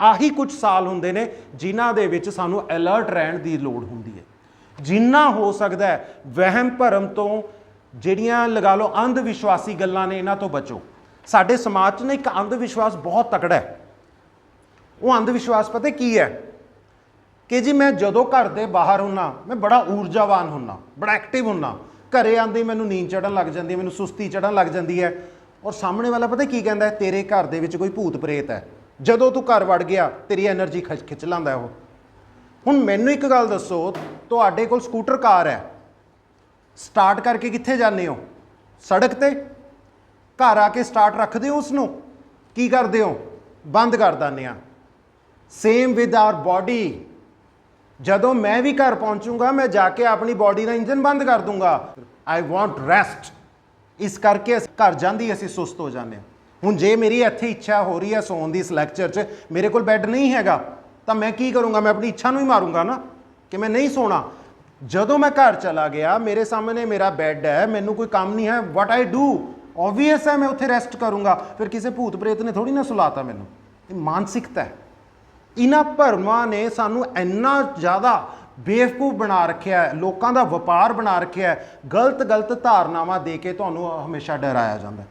ਆਹੀ ਕੁਝ ਸਾਲ ਹੁੰਦੇ ਨੇ ਜਿਨ੍ਹਾਂ ਦੇ ਵਿੱਚ ਸਾਨੂੰ ਅਲਰਟ ਰਹਿਣ ਦੀ ਲੋੜ ਹੁੰਦੀ ਹੈ। ਜਿੰਨਾ ਹੋ ਸਕਦਾ ਹੈ, ਵਹਿਮ ਭਰਮ ਤੋਂ ਜਿਹੜੀਆਂ ਲਗਾ ਲਓ ਅੰਧ ਵਿਸ਼ਵਾਸੀ ਗੱਲਾਂ ਨੇ ਇਹਨਾਂ ਤੋਂ ਬਚੋ। ਸਾਡੇ ਸਮਾਜ 'ਚ ਨਾ ਇੱਕ ਅੰਧ ਵਿਸ਼ਵਾਸ ਬਹੁਤ ਤਕੜਾ ਹੈ। ਉਹ ਅੰਧ ਵਿਸ਼ਵਾਸ ਪਤਾ ਕੀ ਹੈ? ਕਿ ਜੀ ਮੈਂ ਜਦੋਂ ਘਰ ਦੇ ਬਾਹਰ ਹੁੰਨਾ, ਮੈਂ ਬੜਾ ਊਰਜਾਵਾਨ ਹੁੰਨਾ, ਬੜਾ ਐਕਟਿਵ ਹੁੰਨਾ। ਘਰੇ ਆਂਦੇ ਮੈਨੂੰ ਨੀਂਦ ਚੜਨ ਲੱਗ ਜਾਂਦੀ ਹੈ, ਮੈਨੂੰ ਸੁਸਤੀ ਚੜਨ ਲੱਗ ਜਾਂਦੀ ਹੈ। ਔਰ ਸਾਹਮਣੇ ਵਾਲਾ ਪਤਾ ਕੀ ਕਹਿੰਦਾ ਤੇਰੇ ਘਰ ਦੇ ਵਿੱਚ ਕੋਈ ਭੂਤ ਪ੍ਰੇਤ ਹੈ। ਜਦੋਂ ਤੂੰ ਘਰ ਵੜ ਗਿਆ, ਤੇਰੀ એનર્ਜੀ ਖਿੱਚ ਖਿੱਚ ਲਾਂਦਾ ਉਹ। ਹੁਣ ਮੈਨੂੰ ਇੱਕ ਗੱਲ ਦੱਸੋ, ਤੁਹਾਡੇ ਕੋਲ ਸਕੂਟਰ ਕਾਰ ਹੈ। ਸਟਾਰਟ ਕਰਕੇ ਕਿੱਥੇ ਜਾਂਦੇ ਹੋ? ਸੜਕ ਤੇ? ਘਰ ਆ ਕੇ ਸਟਾਰਟ ਰੱਖਦੇ ਹੋ ਉਸ ਨੂੰ ਕੀ ਕਰਦੇ ਹੋ? ਬੰਦ ਕਰ ਦਿੰਦੇ ਆ ਸੇਮ ਵਿਦ ਆਰ ਬਾਡੀ ਜਦੋਂ ਮੈਂ ਵੀ ਘਰ ਪਹੁੰਚੂਗਾ, ਮੈਂ ਜਾ ਕੇ ਆਪਣੀ ਬਾਡੀ ਦਾ ਇੰਜਨ ਬੰਦ ਕਰ ਦੂੰਗਾ। ਆਈ ਵਾਂਟ ਰੈਸਟ ਇਸ ਕਰਕੇ ਅਸੀਂ ਘਰ ਜਾਂਦੀ ਅਸੀਂ ਸੁਸਤ ਹੋ ਜਾਂਦੇ ਹਾਂ। ਹੁਣ ਜੇ ਮੇਰੀ ਇੱਥੇ ਇੱਛਾ ਹੋ ਰਹੀ ਹੈ ਸੌਣ ਦੀ ਇਸ ਲੈਕਚਰ 'ਚ, ਮੇਰੇ ਕੋਲ ਬੈੱਡ ਨਹੀਂ ਹੈਗਾ, ਤਾਂ ਮੈਂ ਕੀ ਕਰੂੰਗਾ? ਮੈਂ ਆਪਣੀ ਇੱਛਾ ਨੂੰ ਹੀ ਮਾਰੂੰਗਾ ਨਾ ਕਿ ਮੈਂ ਨਹੀਂ ਸੌਣਾ। ਜਦੋਂ ਮੈਂ ਘਰ ਚਲਾ ਗਿਆ, ਮੇਰੇ ਸਾਹਮਣੇ ਮੇਰਾ ਬੈੱਡ ਹੈ, ਮੈਨੂੰ ਕੋਈ ਕੰਮ ਨਹੀਂ ਹੈ ਵਾਟ ਆਈ ਡੂ ਆਬਵੀਅਸ ਹੈ, ਮੈਂ ਉੱਥੇ ਰੈਸਟ ਕਰੂੰਗਾ। ਫਿਰ ਕਿਸੇ ਭੂਤ ਪ੍ਰੇਤ ਨੇ ਥੋੜੀ ਨਾ ਸੁਲਾਤਾ ਮੈਨੂੰ। ਇਹ ਮਾਨਸਿਕਤਾ ਹੈ। ਇਹਨਾਂ ਭਰਮਾਂ ਨੇ ਸਾਨੂੰ ਇੰਨਾ ਜ਼ਿਆਦਾ ਬੇਵਕੂਫ ਬਣਾ ਰੱਖਿਆ ਹੈ, ਲੋਕਾਂ ਦਾ ਵਪਾਰ ਬਣਾ ਰੱਖਿਆ ਹੈ ਗਲਤ ਗਲਤ ਧਾਰਨਾਵਾਂ ਦੇ ਕੇ ਤੁਹਾਨੂੰ ਹਮੇਸ਼ਾ ਡਰਾਇਆ ਜਾਂਦਾ ਹੈ।